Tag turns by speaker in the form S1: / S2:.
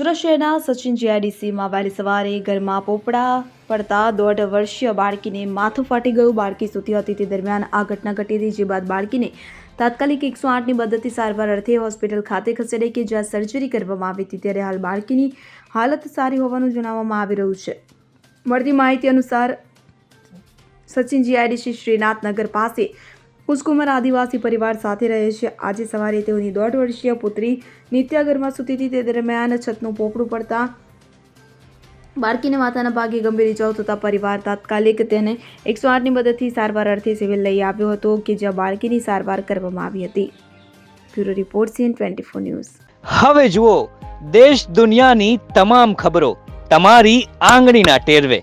S1: સુરત શહેરના સચિન જીઆઈડીસીમાં વહેલી સવારે ઘરમાં પોપડા પડતા દોઢ વર્ષીય બાળકીને માથું ફાટી ગયું. બાળકી સૂતી હતી તે દરમિયાન આ ઘટના ઘટી હતી, જે બાદ બાળકીને તાત્કાલિક એકસો આઠની મદદથી સારવાર અર્થે હોસ્પિટલ ખાતે ખસેડી કે જ્યાં સર્જરી કરવામાં આવી હતી, ત્યારે હાલ બાળકીની હાલત સારી હોવાનું જણાવવામાં આવી રહ્યું છે. મળતી માહિતી અનુસાર સચિન જીઆઈડીસી શ્રીનાથનગર પાસે કુસકુમર આદિવાસી પરિવાર સાથે રહે છે. આજે સવારે તેઓની દોઢ વર્ષીય પુત્રી નિત્યા ઘરમાં સૂતી હતી. તે દરમિયાન છતનું પોપડું પડતા બાળકીને માથાના ભાગે ગંભીર ઇજાઓ થતા પરિવાર તાત્કાલિક તેને એકસો આઠની મદદથી સારવાર અર્થે સિવિલ લઈ આવ્યો હતો કે જ્યાં બાળકીની સારવાર કરવામાં આવી હતી. Bureau report CN twenty four news.
S2: હવે જુઓ, દેશ દુનિયાની તમામ ખબરો તમારી આંગળીના ટેરવે.